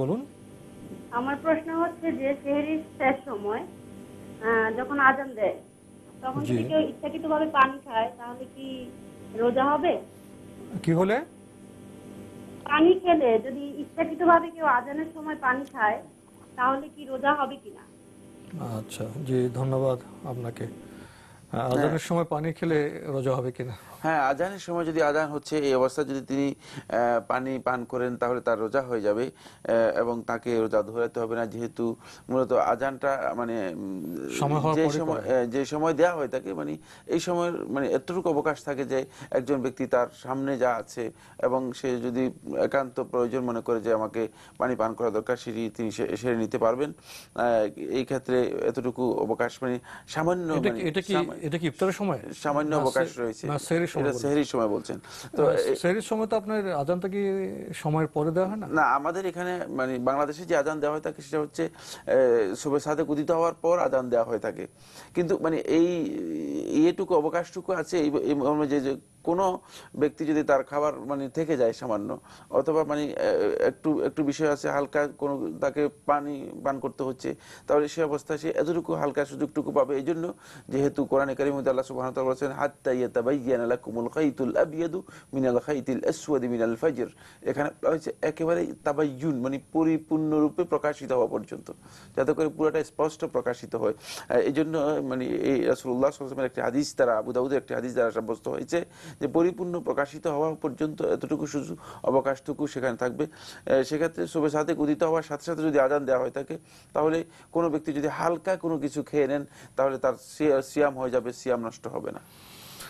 বলুন। আমার প্রশ্ন হচ্ছে যে সেহরির শেষ সময় যখন আজান দেয় তখন যদি কেউ ইচ্ছাকৃতভাবে পানি খায় তাহলে কি রোজা হবে? কি হলে? পানি খেলে যদি ইচ্ছাকৃতভাবে কেউ আজানের সময় পানি খায় তাহলে কি রোজা হবে কিনা? আচ্ছা জি ধন্যবাদ আপনাকে। আজানের সময় পানি খেলে রোজা হবে কিনা? হ্যাঁ আজানের সময় যদি আজান হচ্ছে এই অবস্থায় যদি তিনি পানি পান করেন তাহলে তার রোজা হয়ে যাবে এবং তাকে রোজা ধরাতে হবে না। যেহেতু মূলত আজানটা মানে যে সময় যে সময় হয়ে থাকে মানে এই সময়ের মানে এতটুকু অবকাশ থাকে যে একজন ব্যক্তি তার সামনে যা আছে এবং সে যদি একান্ত প্রয়োজন মনে করে যে আমাকে পানি পান করা দরকার সেটি তিনি সেরে নিতে পারবেন। আহ, এই ক্ষেত্রে এতটুকু অবকাশ মানে সামান্য এটা কি- ইফতারের সময়? সামান্য অবকাশ রয়েছে। না সেহরির সময় সেহরির সময় বলছেন। তো সেহরির সময় তো আপনার আজানটা কি সময়ের পরে দেওয়া হয় না? না আমাদের এখানে মানে বাংলাদেশে যে আজান দেওয়া হয় থাকে সেটা হচ্ছে সুবে সাথে উদিত হওয়ার পর আজান দেওয়া হয়ে থাকে। কিন্তু মানে এই এইটুকু অবকাশটুকু আছে এই যে কোনো ব্যক্তি যদি তার খাবার মানে থেকে যায় সামান্য, অথবা মানে একটু একটু বিষয় আছে, হালকা কোনো তাকে পানি পান করতে হচ্ছে, তাহলে সে অবস্থায় সে এতটুকু হালকা সুযোগটুকু পাবে। এই জন্য যেহেতু কোরআনে কারিম আল্লাহ তাআলা বলেছেন, হাত্তা ইয়াতাবায়্যানা লাকুমুল খাইতুল আবিয়াদু মিনাল খাইতিল আসওয়াদি মিনাল ফাজর এখানে হয়েছে একেবারে তাবায়ুন মানে পরিপূর্ণরূপে প্রকাশিত হওয়া পর্যন্ত, যাতে করে পুরোটা স্পষ্ট প্রকাশিত হয়। এই জন্য মানে এই আলাইহি ওয়াসাল্লামের একটি হাদিস দ্বারা, আবু দাউদের একটি হাদিস দ্বারা সাব্যস্ত হয়েছে যে পরিপূর্ণ প্রকাশিত হওয়া পর্যন্ত এতটুকু শুধু অবকাশটুকু সেখানে থাকবে। সেক্ষেত্রে শুভে সাথে উদিত হওয়ার সাথে সাথে যদি আজান দেওয়া হয় থাকে তাহলে কোনো ব্যক্তি যদি হালকা কোনো কিছু খেয়ে নেন, তাহলে তার সিয়া- সিয়াম হয়ে যাবে, সিয়াম নষ্ট হবে না।